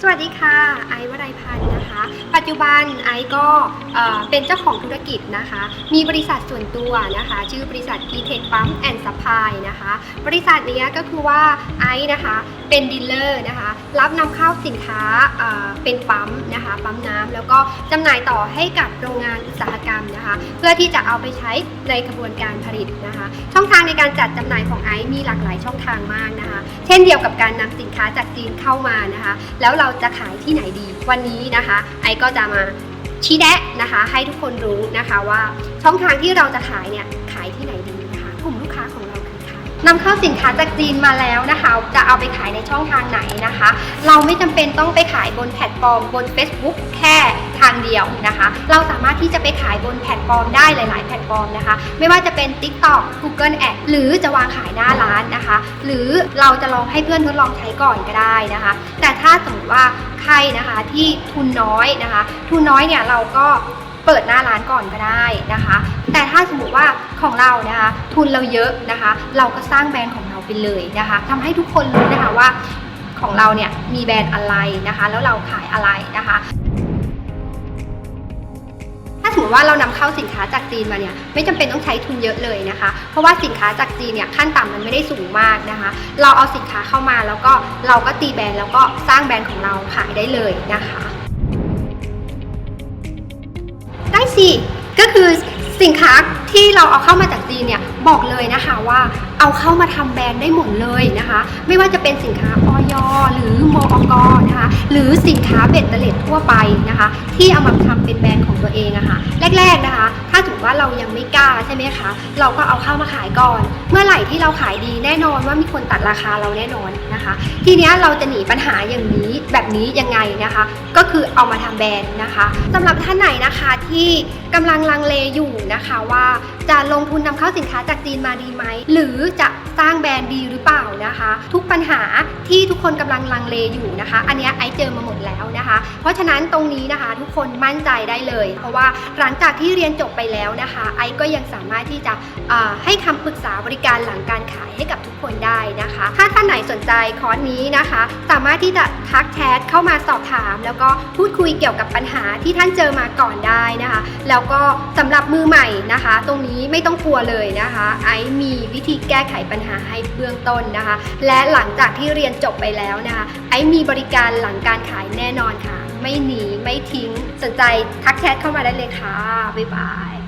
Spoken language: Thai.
สวัสดีค่ะ ไอซ์วรัยพันธ์นะคะ ปัจจุบันไอซ์ก็เป็นเจ้าของธุรกิจนะคะ มีบริษัทส่วนตัวนะคะ ชื่อบริษัท p t e c h Pump and Supply นะคะ บริษัทเนี้ยก็คือว่าไอซ์นะคะเป็นดีลเลอร์นะคะ รับนำเข้าสินค้าเเป็นปั๊มนะคะ ปั๊มน้ำแล้วก็จำหน่ายต่อให้กับโรงงานอุตสาหกรรมนะคะ เพื่อที่จะเอาไปใช้ในกระบวนการผลิตนะคะ ช่องทางในการจัดจำหน่ายของไอซ์มีหลากหลายช่องทางมากนะคะ เช่นเดียวกับการนำสินค้าจากจีนเข้ามานะคะ แล้วเราราจะขายที่ไหนดี วันนี้นะคะ ไอก็จะมาชี้แนะนะคะ ให้ทุกคนรู้นะคะว่าช่องทางที่เราจะขายเนี่ยขายที่ไหนดีนะคะกลุ่มลูกค้าของเรา นำเข้าสินค้าจากจีนมาแล้วนะคะ จะเอาไปขายในช่องทางไหนนะคะ เราไม่จำเป็นต้องไปขายบนแพลตฟอร์มบน Facebook แค่ทางเดียวนะคะ เราสามารถที่จะไปขายบนแพลตฟอร์มได้หลาย ๆ แพลตฟอร์มนะคะ ไม่ว่าจะเป็น TikTok Google Ad หรือจะวางขายหน้าร้านนะคะ หรือเราจะลองให้เพื่อนทดลองใช้ก่อนก็ได้นะคะ แต่ถ้าสมมติว่าใครนะคะที่ทุนน้อยนะคะ ทุนน้อยเนี่ยเราก็ เปิดหน้าร้านก่อนก็ได้นะคะ แต่ถ้าสมมติว่าของเรานะคะทุนเราเยอะนะคะ เราก็สร้างแบรนด์ของเราไปเลยนะคะทำให้ทุกคนรู้นะคะว่าของเราเนี่ยมีแบรนด์อะไรนะคะ แล้วเราขายอะไรนะคะถ้าสมมติว่าเรานำเข้าสินค้าจากจีนมาเนี่ยไม่จำเป็นต้องใช้ทุนเยอะเลยนะคะ เพราะว่าสินค้าจากจีนเนี่ยขั้นต่ำมันไม่ได้สูงมากนะคะ เราเอาสินค้าเข้ามาแล้วก็เราก็ตีแบรนด์แล้วก็สร้างแบรนด์ของเราขายได้เลยนะคะ สิก็คือสินค้าที่เราเอาเข้ามาจากจีนเนี่ยบอกเลยนะคะว่า เอาเข้ามาทำแบรนด์ได้หมดเลยนะคะ ไม่ว่าจะเป็นสินค้าออยหรือมอกนะคะหรือสินค้าเบ็ดเตล็ดทั่วไปนะคะ ที่เอามาทำเป็นแบรนด์ของตัวเองอะคะ่ะแรก ๆนะคะ ถ้าถือว่าเรายังไม่กล้าใช่ไหมคะเราก็เอาเข้ามาขายก่อน เมื่อไหร่ที่เราขายดีแน่นอนว่ามีคนตัดราคาเราแน่นอนนะคะ ทีนี้เราจะหนีปัญหาอย่างนี้แบบนี้ยังไงนะคะ ก็คือเอามาทำแบรนด์นะคะสำหรับท่านไหนนะคะที่ กำลังลังเลอยู่นะคะว่าจะลงทุนนำเข้าสินค้าจากจีนมาดีไหม หรือจะสร้างแบรนด์ดีหรือเปล่านะคะ ทุกปัญหาที่ทุกคนกำลังลังเลอยู่นะคะ อันนี้ไอซ์เจอมาหมดแล้วนะคะ เพราะฉะนั้นตรงนี้นะคะทุกคนมั่นใจได้เลย เพราะว่าหลังจากที่เรียนจบไปแล้วนะคะ ไอซ์ก็ยังสามารถที่จะให้คำปรึกษาบริการหลังการขายให้กับทุกคนได้นะคะ ถ้าท่านไหนสนใจคอร์สนี้นะคะ สามารถที่จะทักแชทเข้ามาสอบถาม แล้วก็พูดคุยเกี่ยวกับปัญหาที่ท่านเจอมาก่อนได้นะคะแล้วก็สำหรับมือใหม่นะคะ ตรงนี้ไม่ต้องกลัวเลยนะคะ ไอซ์มีวิธีแก้ไขปัญหาให้เบื้องต้นนะคะ และหลังจากที่เรียนจบไปแล้วนะคะ ไอซ์มีบริการหลังการขายแน่นอนค่ะ ไม่หนีไม่ทิ้งสนใจทักแชทเข้ามาได้เลยค่ะบ๊ายบาย